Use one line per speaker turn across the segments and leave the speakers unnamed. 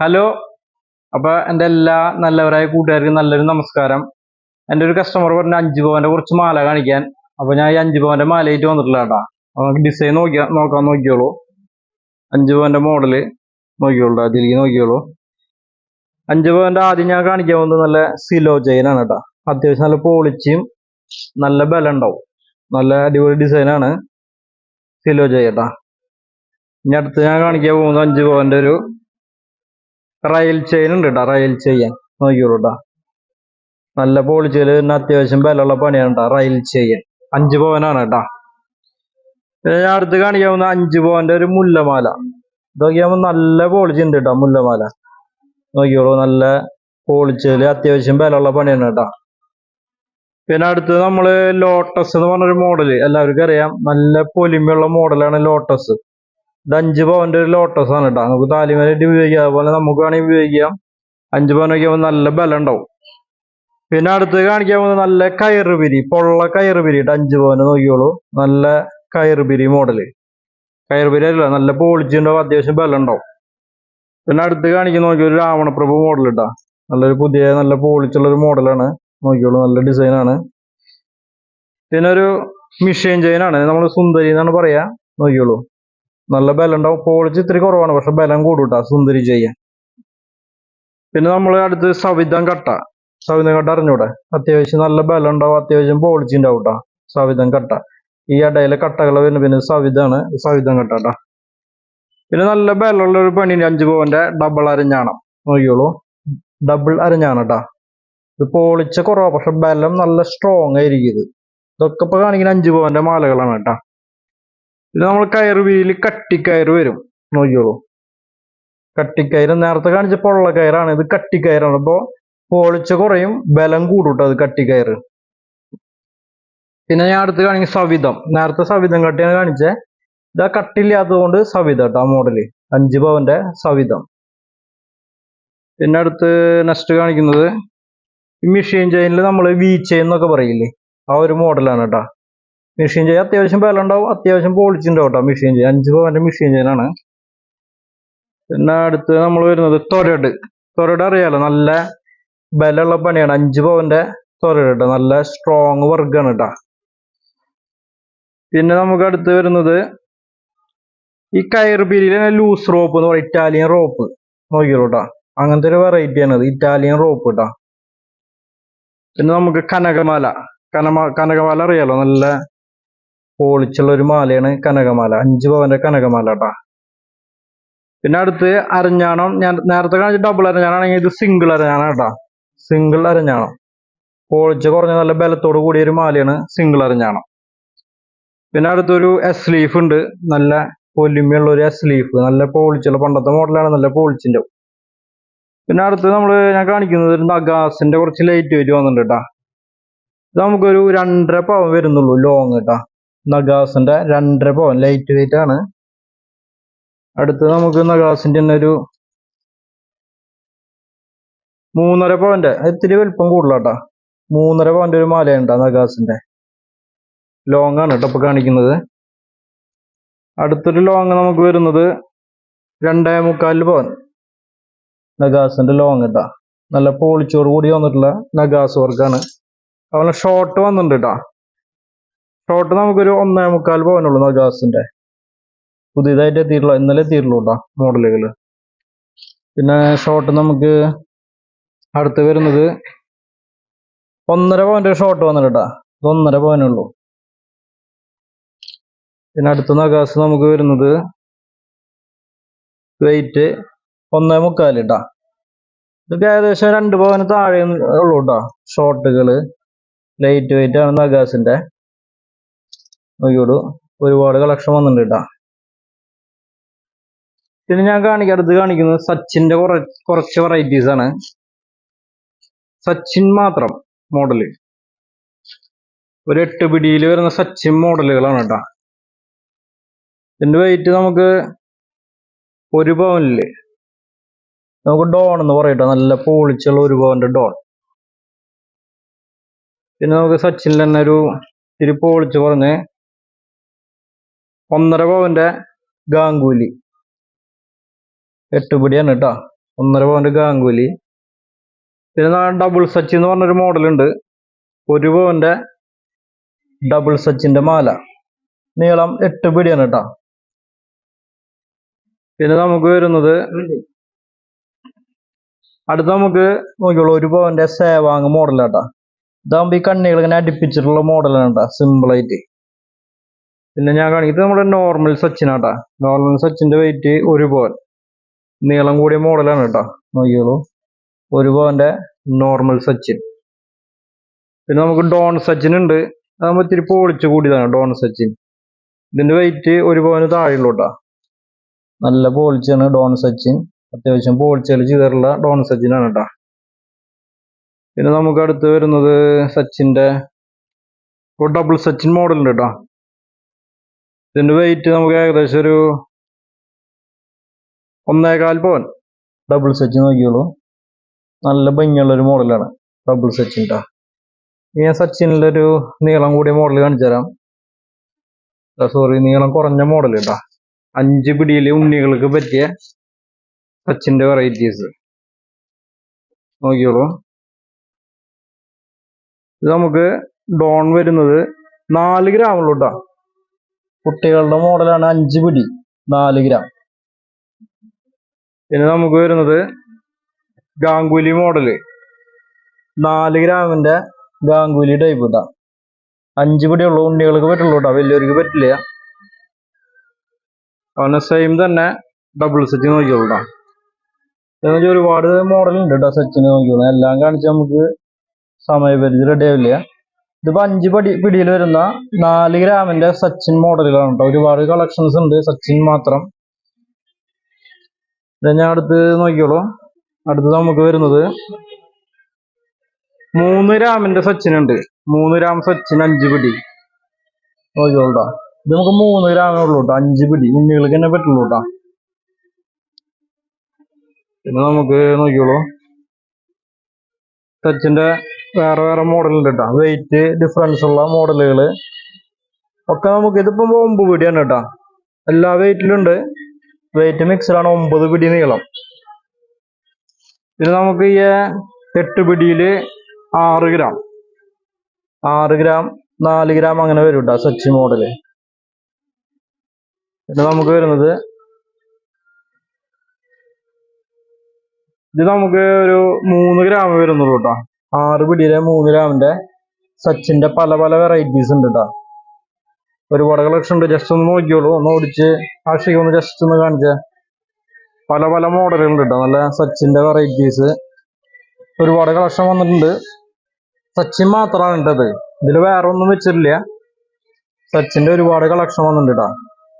Hello. അപ്പൊ എന്റെ എല്ലാ നല്ലവരായ കൂട്ടുകാർക്ക് നല്ലൊരു നമസ്കാരം. എന്റെ ഒരു കസ്റ്റമർ പറഞ്ഞ അഞ്ചു പവന്റെ കുറച്ച് മാല കാണിക്കാൻ. അപ്പൊ ഞാൻ ഈ അഞ്ചു പവന്റെ മാലയായിട്ട് വന്നിട്ടില്ല കേട്ടാ നമുക്ക് ഡിസൈൻ നോക്കിയാ നോക്കാൻ നോക്കിയോളൂ. അഞ്ചു പവന്റെ മോഡൽ നോക്കിയോളൂ അതിലേക്ക് നോക്കിയോളൂ. അഞ്ചു പവന്റെ ആദ്യം ഞാൻ കാണിക്കാൻ പോകുന്നത് നല്ല സിലോ ചെയിൻ ആണ് കേട്ടോ അത്യാവശ്യം നല്ല പോളിച്ചും നല്ല ബലം ഉണ്ടാവും. നല്ല അടിപൊളി ഡിസൈനാണ് സിലോ ചെയ്യട്ടാ ഇനി അടുത്ത് ഞാൻ കാണിക്കാൻ പോകുന്നത് അഞ്ചു പവന്റെ ഒരു റയൽ ചെയിൻ ഉണ്ട് കേട്ടോ റയൽ ചെയ്യാൻ. നോക്കിയോളൂ കേട്ടോ നല്ല പോളിച്ചയിൽ പിന്നെ അത്യാവശ്യം ബലമുള്ള പണിയാണ് കേട്ടോ റയൽ ചെയ്യാൻ. അഞ്ച് പവനാണ് കേട്ടോ പിന്നെ ഞാൻ അടുത്ത് കാണിക്കാവുന്ന അഞ്ച് പവന്റെ ഒരു മുല്ലമാല. ഇതൊക്കെയാകുമ്പോൾ നല്ല പോളിച്ച് ഉണ്ട് കേട്ടോ മുല്ലമാല. നോക്കിയോളൂ നല്ല പോളിച്ചയിൽ അത്യാവശ്യം വിലയുള്ള പണിയാണ് കേട്ടോ പിന്നെ അടുത്ത് നമ്മൾ ലോട്ടസ് എന്ന് പറഞ്ഞൊരു മോഡൽ എല്ലാവർക്കും അറിയാം നല്ല പൊലിമയുള്ള മോഡലാണ് ലോട്ടസ് ഇത് അഞ്ച് പവന്റെ ഒരു ലോട്ടസ് ആണ് കേട്ടോ നമുക്ക് താലിമേലായിട്ട് ഉപയോഗിക്കാം. അതുപോലെ നമുക്ക് വേണമെങ്കിൽ ഉപയോഗിക്കാം. അഞ്ച് പവനൊക്കെ ആകുമ്പോൾ നല്ല ബലം ഉണ്ടാവും. പിന്നെ അടുത്ത് കാണിക്കാൻ പോകുന്നത് നല്ല കയറുപിരി പൊള്ള കയറുപിരി കേട്ടോ അഞ്ച് പവന് നോക്കിയോളൂ നല്ല കയറുപിരി മോഡൽ കയറുപിരി അല്ല നല്ല പോളിച്ചുണ്ടാവും അത്യാവശ്യം ബലം ഉണ്ടാവും. പിന്നെ അടുത്ത് കാണിക്കുന്ന നോക്കിയോ ഒരു രാവണപ്രഭു മോഡൽ ഇട്ടാ നല്ലൊരു പുതിയ നല്ല പോളിച്ചുള്ള ഒരു മോഡലാണ് നോക്കിയോളൂ നല്ല ഡിസൈനാണ് പിന്നെ ഒരു മിഷീൻ ചെയിനാണ് നമ്മൾ സുന്ദരി എന്നാണ് പറയാ. നോക്കിയോളൂ നല്ല ബലം ഉണ്ടാവും പോളിച്ച് ഇത്തിരി കുറവാണ്. പക്ഷെ ബലം കൂടും കേട്ടോ സുന്ദരി ചെയ്യാൻ. പിന്നെ നമ്മൾ അടുത്ത് സവിധം കട്ട. സവിധം കട്ട അറിഞ്ഞൂടെ? അത്യാവശ്യം നല്ല ബലം ഉണ്ടാവും അത്യാവശ്യം പോളിച്ച് ഉണ്ടാവും കേട്ടോ സവിധം കട്ട. ഈ ഇടയിലെ കട്ടകൾ വരുന്ന പിന്നെ സവിധാണ്. സവിധം കട്ട കേട്ടോ പിന്നെ നല്ല ബലമുള്ള ഒരു പണി അഞ്ച് പവന്റെ ഡബിൾ അരഞ്ഞാണം. നോക്കിയോളൂ ഡബിൾ അരഞ്ഞാണ് കേട്ടോ ഇത് പോളിച്ച കുറവാണ് പക്ഷെ ബലം നല്ല സ്ട്രോങ് ആയിരിക്കും ഇത്. ഇതൊക്കെ ഇപ്പൊ കാണിക്കുന്ന അഞ്ച് പവന്റെ മാലകളാണ് കേട്ടോ. ഇത് നമ്മൾ കയറ് വീൽ കട്ടിക്കയർ വരും. നോക്കിയോളൂ കട്ടിക്കയർ നേരത്തെ കാണിച്ച പൊള്ള കയറാണ്. ഇത് കട്ടിക്കയറാണ്. അപ്പോ പോളിച്ച കുറയും ബലം കൂടുട്ടോ അത് കട്ടിക്കയർ പിന്നെ ഞാൻ അടുത്ത് കാണിക്കും സവിധം. നേരത്തെ സവിധം കട്ടിയാണ് കാണിച്ചേ. ഇതാ കട്ടില്ലാത്തതുകൊണ്ട് സവിധ കേട്ടോ ആ മോഡൽ. അഞ്ച് പവന്റെ സവിധം. പിന്നെ അടുത്ത് നെക്സ്റ്റ് കാണിക്കുന്നത് ഈ മെഷീൻ ചെയിനിൽ നമ്മൾ വി ചെയിൻ എന്നൊക്കെ പറയില്ലേ? ആ ഒരു മോഡലാണ് കേട്ടോ മെഷീൻ ചെയ്യാൻ അത്യാവശ്യം വില ഉണ്ടാവും അത്യാവശ്യം പോളിച്ചുണ്ടാവും കേട്ടോ മെഷീൻ ചെയ്യാൻ. അഞ്ച് പവന്റെ മെഷീൻ ചെയ്യാനാണ്. പിന്നെ അടുത്ത് നമ്മൾ വരുന്നത് തൊരട്. തൊരട് അറിയാലോ നല്ല ബലമുള്ള പണിയാണ്. അഞ്ച് പവന്റെ തൊരട് കേട്ടോ നല്ല സ്ട്രോങ് വർക്കാണ് കേട്ടോ പിന്നെ നമുക്ക് അടുത്ത് വരുന്നത് ഈ കയർ പിരിയിലെ ലൂസ് റോപ്പ് എന്ന് പറയും ഇറ്റാലിയൻ റോപ്പ് നോക്കിയോളൂ കേട്ടോ അങ്ങനത്തെ ഒരു വെറൈറ്റി ആണ് ഇറ്റാലിയൻ റോപ്പ് കേട്ടോ പിന്നെ നമുക്ക് കനകമാല. കനമ കനകമാല അറിയാലോ നല്ല പോളിച്ചുള്ള ഒരു മാലയാണ് കനകമാല. അഞ്ച് പവന്റെ കനകമാല കേട്ടാ പിന്നെ അടുത്ത് അരഞ്ഞാണം. ഞാൻ നേരത്തെ കാണിച്ച ഡബിൾ അരഞ്ഞാണെങ്കിൽ ഇത് സിംഗിൾ അരഞ്ഞാണം കേട്ടാ സിംഗിൾ അരഞ്ഞാണം. പോളിച്ച് കുറഞ്ഞ നല്ല ബലത്തോട് കൂടിയ ഒരു മാലയാണ് സിംഗിൾ അരഞ്ഞാണം. പിന്നെ അടുത്തൊരു എസ് ലീഫ് ഉണ്ട്. നല്ല പൊലിമയുള്ള ഒരു എസ് ലീഫ് നല്ല പോളിച്ചുള്ള പണ്ടത്തെ മോഡലാണ് നല്ല പോളിച്ചിന്റെ. പിന്നെ അടുത്ത് നമ്മൾ ഞാൻ കാണിക്കുന്നത് ഒരു നഗാസിന്റെ കുറച്ച് ലൈറ്റ് വെയിറ്റ് വന്നിട്ടുണ്ട് കേട്ടാ ഇത് നമുക്കൊരു രണ്ടര പവൻ വരുന്നുള്ളൂ ലോങ് കേട്ടാ നഗാസിന്റെ രണ്ടര പവൻ ലൈറ്റ് വെയിറ്റ് ആണ്. അടുത്ത് നമുക്ക് നഗാസിന്റെ തന്നെ ഒരു മൂന്നര പവന്റെ അത് ഇത്തിരി വലിപ്പം കൂടുതലാട്ടാ. മൂന്നര പവന്റെ ഒരു മാലയുണ്ടാ നഗാസിന്റെ. ലോങ് ആണ് കേട്ടോ കാണിക്കുന്നത്. അടുത്തൊരു ലോങ് നമുക്ക് വരുന്നത് രണ്ടേ മുക്കാലിൽ പവൻ. നഗാസിന്റെ ലോങ് ഇട്ടാ. നല്ല പോളിച്ചോട് കൂടി വന്നിട്ടുള്ള നഗാസ് വർക്കാണ് അതുപോലെ ഷോർട്ട് വന്നിട്ടുണ്ട് കേട്ടാ. ഷോർട്ട് നമുക്കൊരു ഒന്നേ മുക്കാൽ പവനുള്ളൂ നജാസിന്റെ പുതിയതായിട്ട് എത്തിയിട്ടുള്ള ഇന്നലെ എത്തിയിട്ടുള്ളൂ കേട്ടോ മോഡലുകൾ പിന്നെ ഷോട്ട് നമുക്ക് അടുത്ത് വരുന്നത് ഒന്നര പോയിന്റ് ഷോർട്ട് വന്നിട്ടാ ഇത് ഒന്നര പവനുള്ളൂ പിന്നെ അടുത്ത നഗാസ് നമുക്ക് വരുന്നത് വെയിറ്റ് ഒന്നേ മുക്കാൽ കേട്ടാ ഇതൊക്കെ ഏകദേശം രണ്ട് പവന് താഴെ ഉള്ളൂ കേട്ടോ ഷോർട്ടുകൾ ലൈറ്റ് വെയിറ്റ് ആണ് നഗാസിന്റെ നോക്കിയോളൂ ഒരുപാട് കളക്ഷൻ വന്നിട്ടുണ്ട് കേട്ടാ. പിന്നെ ഞാൻ കാണിക്കാം അടുത്ത് കാണിക്കുന്നത് സച്ചിന്റെ കുറെ കുറച്ച് വെറൈറ്റീസ് ആണ്. സച്ചിൻ മാത്രം മോഡൽ ഒരു എട്ട് പിടിയിൽ വരുന്ന സച്ചിൻ മോഡലുകളാണ് കേട്ടാ. ഇതിന്റെ വെയിറ്റ് നമുക്ക് ഒരു പവനിൽ നമുക്ക് ഡോൺ എന്ന് പറയട്ടോ നല്ല പോളിച്ചുള്ള ഒരു പവന്റെ ഡോൺ. പിന്നെ നമുക്ക് സച്ചിൻ തന്നെ ഒരു ഇത്തിരി പോളിച്ച് പറഞ്ഞ് ഒന്നര പവന്റെ ഗാംഗുലി. എട്ടുപിടിയാണ് കേട്ടോ. ഒന്നര പവന്റെ ഗാംഗുലി. പിന്നെ ഡബിൾ സച്ച് എന്ന് പറഞ്ഞൊരു മോഡൽ ഉണ്ട് ഒരു പവന്റെ ഡബിൾ സച്ചിന്റെ മാല. നീളം എട്ട് പിടിയാണ് കേട്ടോ. പിന്നെ നമുക്ക് വരുന്നത് അടുത്ത നമുക്ക് നോക്കിയോളൂ ഒരു പവന്റെ സേവാങ് മോഡലാട്ടാ. ഇതാകുമ്പോ ഈ കണ്ണികൾ ഇങ്ങനെ അടുപ്പിച്ചിട്ടുള്ള മോഡലാണ് കേട്ടോ. സിമ്പിൾ ആയിട്ട്. പിന്നെ ഞാൻ കാണിക്കുന്നത് നമ്മുടെ നോർമൽ സച്ചിനാട്ടാ നോർമൽ സച്ചിന്റെ വെയിറ്റ് ഒരു പവൻ. നീളം കൂടിയ മോഡലാണ് കേട്ടോ. നോക്കിയോളൂ ഒരു പവന്റെ നോർമൽ സച്ചിൻ. പിന്നെ നമുക്ക് ഡോൺ സച്ചിൻ ഉണ്ട്. അതാകുമ്പോ ഇത്തിരി പൊളിച്ചു കൂടിയതാണ് ഡോൺ സച്ചിൻ. ഇതിന്റെ വെയിറ്റ് ഒരു പവന് താഴെയുള്ളൂ കേട്ടോ. നല്ല പോളിച്ചാണ് ഡോൺ സച്ചിൻ. അത്യാവശ്യം പോളിച്ചുകൾ ചെയ്തിട്ടുള്ള ഡോൺ സച്ചിനാണ് കേട്ടോ. പിന്നെ നമുക്ക് അടുത്ത് വരുന്നത് സച്ചിന്റെ ഡബിൾ സച്ചിൻ മോഡൽ ഉണ്ട് കേട്ടോ. ഇതിന്റെ വെയിറ്റ് നമുക്ക് ഏകദേശം ഒരു ഒന്നേകാൽ പവൻ. ഡബിൾ സെച്ച് നോക്കിയോളൂ നല്ല ഭംഗിയുള്ള ഒരു മോഡലാണ് ഡബിൾ സെച്ചിന്റെ ഞാൻ സച്ചിനിലെ ഒരു നീളം കൂടിയ മോഡൽ കാണിച്ചു തരാം. സോറി നീളം കുറഞ്ഞ മോഡൽ കേട്ടോ അഞ്ച് പിടിയിൽ ഉണ്ണികൾക്ക് പറ്റിയ സച്ചിന്റെ വെറൈറ്റീസ് നോക്കിയോളൂ ഇത് നമുക്ക് ഡോൺ വരുന്നത് നാല് ഗ്രാമുള്ളൂ കേട്ടോ കുട്ടികളുടെ മോഡലാണ് അഞ്ച് പിടി നാല് ഗ്രാം. പിന്നെ നമുക്ക് വരുന്നത് ഗാംഗുലി മോഡൽ. നാല് ഗ്രാമിന്റെ ഗാംഗുലി ടൈപ്പ് ഇട്ടാ അഞ്ച് പിടിയുള്ള ഉണ്ണികൾക്ക് പറ്റുള്ളൂ കേട്ടോ വലിയവർക്ക് പറ്റില്ല. അവനെ സെയിം തന്നെ ഡബിൾ സെറ്റ് നോക്കിയോളൂട്ടാ ഒരുപാട് മോഡലുണ്ട് കേട്ടോ സെറ്റിന് നോക്കിയോളൂ എല്ലാം കാണിച്ച് നമുക്ക് സമയപരിധി റെഡി ആവില്ല. ഇതിപ്പോ അഞ്ച് പടി പിടിയിൽ വരുന്ന നാല് ഗ്രാമിന്റെ സച്ചിൻ മോഡലുകളാണ് കേട്ടോ. ഒരുപാട് കളക്ഷൻസ് ഉണ്ട്. സച്ചിൻ മാത്രം. ഞാൻ അടുത്ത് നോക്കിയോളൂ അടുത്ത് നമുക്ക് വരുന്നത് മൂന്ന് ഗ്രാമിന്റെ സച്ചിൻ ഉണ്ട്. മൂന്ന് ഗ്രാം സച്ചിൻ അഞ്ച് പിടി. നോക്കിയോളൂട്ടാ ഇത് നമുക്ക് മൂന്ന് ഗ്രാമേ ഉള്ളൂ കേട്ടോ അഞ്ച് പിടി. ഉണ്ണികൾക്ക് തന്നെ പറ്റുള്ളൂ കേട്ടോ പിന്നെ നമുക്ക് നോക്കിയോളൂ സച്ചിന്റെ വേറെ വേറെ മോഡലുണ്ട് കേട്ടോ വെയിറ്റ് ഡിഫറൻസ് ഉള്ള മോഡലുകൾ ഒക്കെ നമുക്ക് ഇതിപ്പോ ഒമ്പത് പിടിയാണ് കേട്ടോ എല്ലാ വെയിറ്റിലും ഉണ്ട്. വെയിറ്റ് മിക്സിലാണ് ഒമ്പത് പിടി നീളം. ഇത് നമുക്ക് ഈ എട്ട് പിടിയിൽ ആറ് ഗ്രാം. ആറ് ഗ്രാം നാല് ഗ്രാം അങ്ങനെ വരും കേട്ടോ സച്ചി മോഡൽ പിന്നെ നമുക്ക് വരുന്നത് ഇത് നമുക്ക് ഒരു മൂന്ന് ഗ്രാം വരുന്നുള്ളൂ കേട്ടോ ആറ് പിടിയിലെ മൂന്ന് ഗ്രാമിന്റെ സച്ചിന്റെ പല പല വെറൈറ്റീസ് ഉണ്ട് കേട്ടോ ഒരുപാട് കളക്ഷൻ ഉണ്ട്. ജസ്റ്റ് ഒന്ന് നോക്കിയോളൂ. ഒന്ന് ഓടിച്ച് ആഷിക ഒന്ന് ജസ്റ്റ് ഒന്ന് കാണിച്ച. പല പല മോഡലുകൾ ഉണ്ട് കേട്ടോ നല്ല സച്ചിന്റെ വെറൈറ്റീസ് ഒരുപാട് കളക്ഷൻ വന്നിട്ടുണ്ട്. സച്ചിൻ മാത്രമാണ് ഉണ്ടത് ഇതിൽ വേറെ ഒന്നും വെച്ചിട്ടില്ല. സച്ചിന്റെ ഒരുപാട് കളക്ഷൻ വന്നിട്ടുണ്ട് കേട്ടോ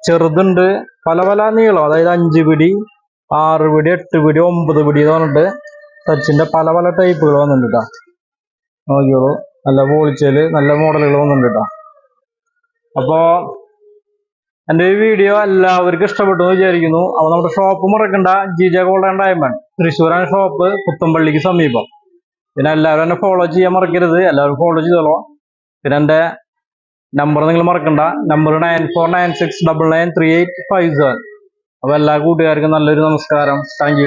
ചെറുതുണ്ട്. പല പല നീളം. അതായത് അഞ്ച് പിടി ആറ് പിടി എട്ട് പിടി ഒമ്പത് പിടി എന്ന് പറഞ്ഞിട്ട് സച്ചിന്റെ പല പല ടൈപ്പുകൾ വന്നിട്ടുണ്ട് കേട്ടോ നോക്കിയോളൂ നല്ല പോളിച്ചേൽ നല്ല മോഡലുകൾ വന്നിട്ടുണ്ട് കേട്ടോ അപ്പോ എന്റെ ഈ വീഡിയോ എല്ലാവർക്കും ഇഷ്ടപ്പെട്ടു എന്ന് വിചാരിക്കുന്നു. അപ്പൊ നമ്മുടെ ഷോപ്പ് മറക്കണ്ട. G J gold and diamond തൃശ്ശൂരാണ് ഷോപ്പ് പുത്തമ്പള്ളിക്ക് സമീപം. പിന്നെ എല്ലാവരും എന്നെ ഫോളോ ചെയ്യാൻ മറക്കരുത്. എല്ലാവരും ഫോളോ ചെയ്തോളൂ. പിന്നെ എന്റെ നമ്പർ നിങ്ങൾ മറക്കണ്ട. Number nine four nine six double nine three eight five seven അപ്പൊ എല്ലാ കൂട്ടുകാർക്കും നല്ലൊരു നമസ്കാരം. താങ്ക്